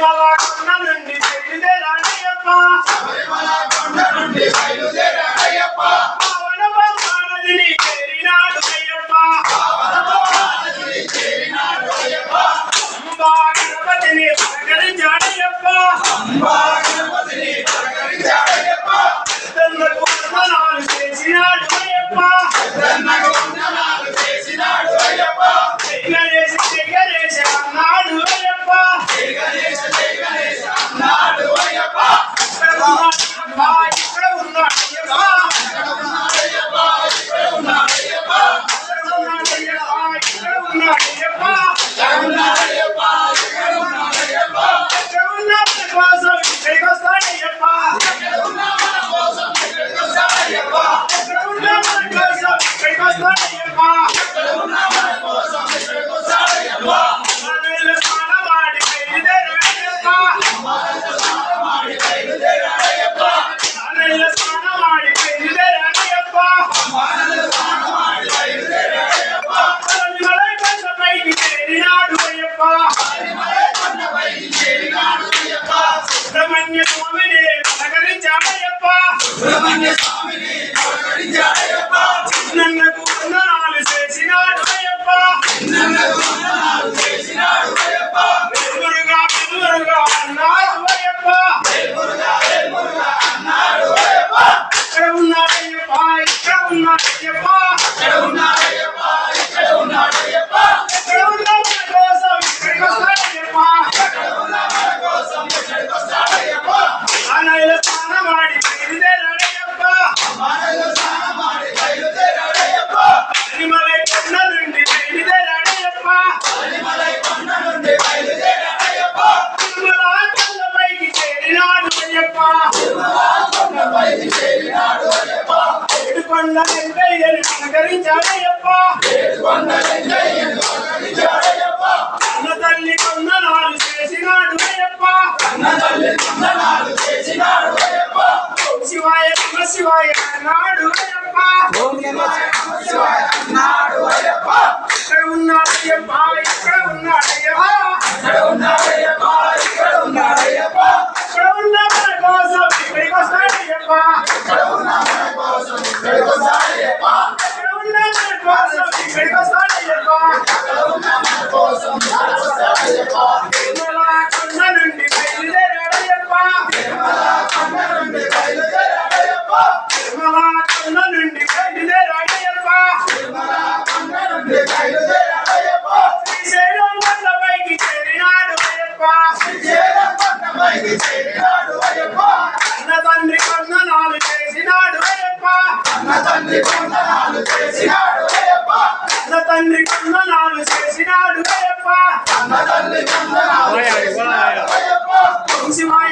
శబరిమల కొండ నుండి బయలుదేరాయప్ప పరిమళ కొండ నుండి బయలుదేరా Congress. అన్న తల్లి కొందనాలు చేసినాడు శివాయ నమ శివాయ అన్నాడు ఇక్కడ ఉన్నాడయ్యప్ప ఇక్కడ ఉన్నాడయ్యప్ప అన్న తండ్రి కొందనాలు చేసినాడు అయ్యప్ప. అన్న తండ్రి కొందనాలు చేసినాడు అయ్యప్ప. ఓం శివాయ నమ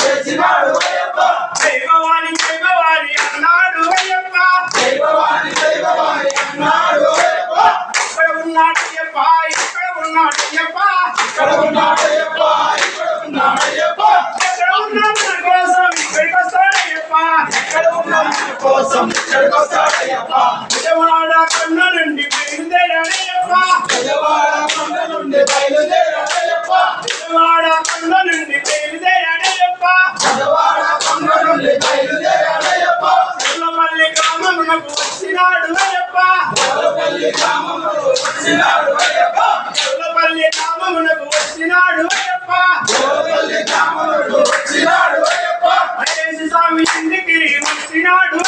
చేసినాడు అయ్యప్ప దైవవాణి దైవవాణి అన్నాడు అయ్యప్ప ఇక్కడ ఉన్నాడయ్యప్ప ఇక్కడ ఉన్నాడయ్యప్ప ఇక్కడ ఉన్న మన కోసం ఇక్కడికి వస్తాడయ్యప్ప విజయవాడ కొండ నుండి దేవులపల్లి గ్రామమునకు వచ్చినాడు అయ్యప్ప. స్వామి ఇంటికి వచ్చినాడు అయ్యప్ప. వచ్చినాడు